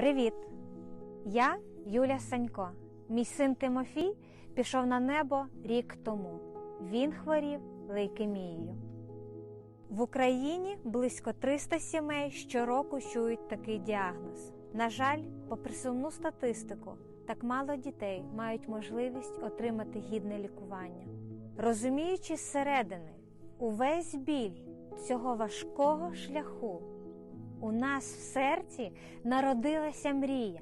Привіт! Я Юля Санько. Мій син Тимофій пішов на небо рік тому. Він хворів лейкемією. В Україні близько 300 сімей щороку чують такий діагноз. На жаль, попри сумну статистику, так мало дітей мають можливість отримати гідне лікування. Розуміючи зсередини увесь біль цього важкого шляху, у нас в серці народилася мрія,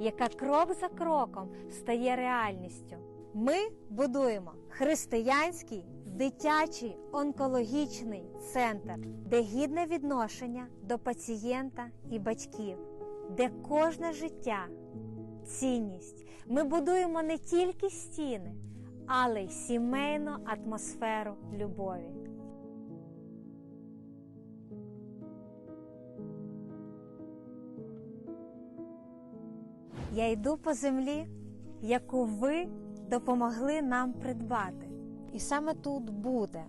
яка крок за кроком стає реальністю. Ми будуємо християнський дитячий онкологічний центр, де гідне відношення до пацієнта і батьків, де кожне життя цінність. Ми будуємо не тільки стіни, але й сімейну атмосферу любові. Я йду по землі, яку ви допомогли нам придбати. І саме тут буде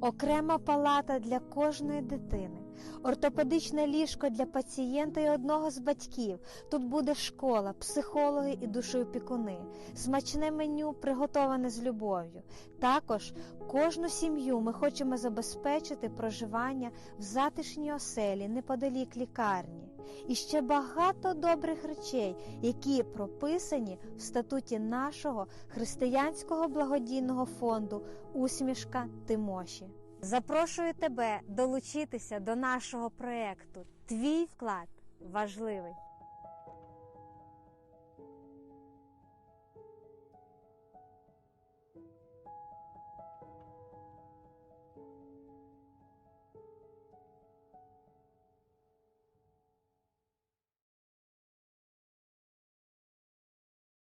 окрема палата для кожної дитини, ортопедичне ліжко для пацієнта і одного з батьків. Тут буде школа, психологи і душоопікуни, смачне меню, приготоване з любов'ю. Також кожну сім'ю ми хочемо забезпечити проживання в затишній оселі неподалік лікарні. І ще багато добрих речей, які прописані в статуті нашого християнського благодійного фонду Усмішка Тимоші. Запрошую тебе долучитися до нашого проекту. Твій вклад важливий.